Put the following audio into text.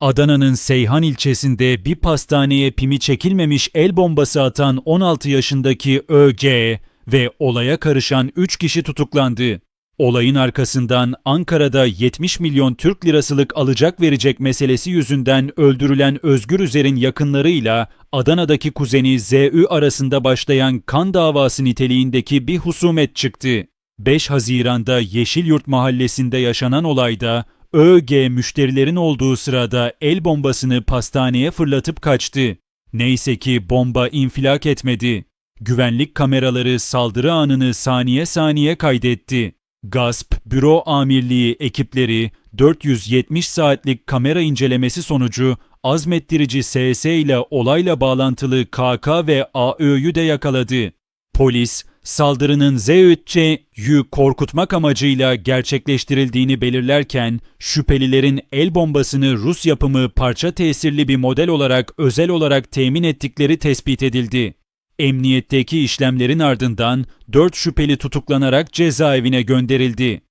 Adana'nın Seyhan ilçesinde bir pastaneye pimi çekilmemiş el bombası atan 16 yaşındaki ÖG ve olaya karışan 3 kişi tutuklandı. Olayın arkasından Ankara'da 70 milyon Türk lirasılık alacak verecek meselesi yüzünden öldürülen Özgür Üzer'in yakınlarıyla Adana'daki kuzeni ZÜ arasında başlayan kan davası niteliğindeki bir husumet çıktı. 5 Haziran'da Yeşilyurt mahallesinde yaşanan olayda ÖG müşterilerin olduğu sırada el bombasını pastaneye fırlatıp kaçtı. Neyse ki bomba infilak etmedi. Güvenlik kameraları saldırı anını saniye saniye kaydetti. Gasp, büro amirliği ekipleri 470 saatlik kamera incelemesi sonucu azmettirici SS ile olayla bağlantılı KK ve AÖ'yü de yakaladı. Polis, saldırının Z3C'yü korkutmak amacıyla gerçekleştirildiğini belirlerken, şüphelilerin el bombasını Rus yapımı parça tesirli bir model olarak özel olarak temin ettikleri tespit edildi. Emniyetteki işlemlerin ardından 4 şüpheli tutuklanarak cezaevine gönderildi.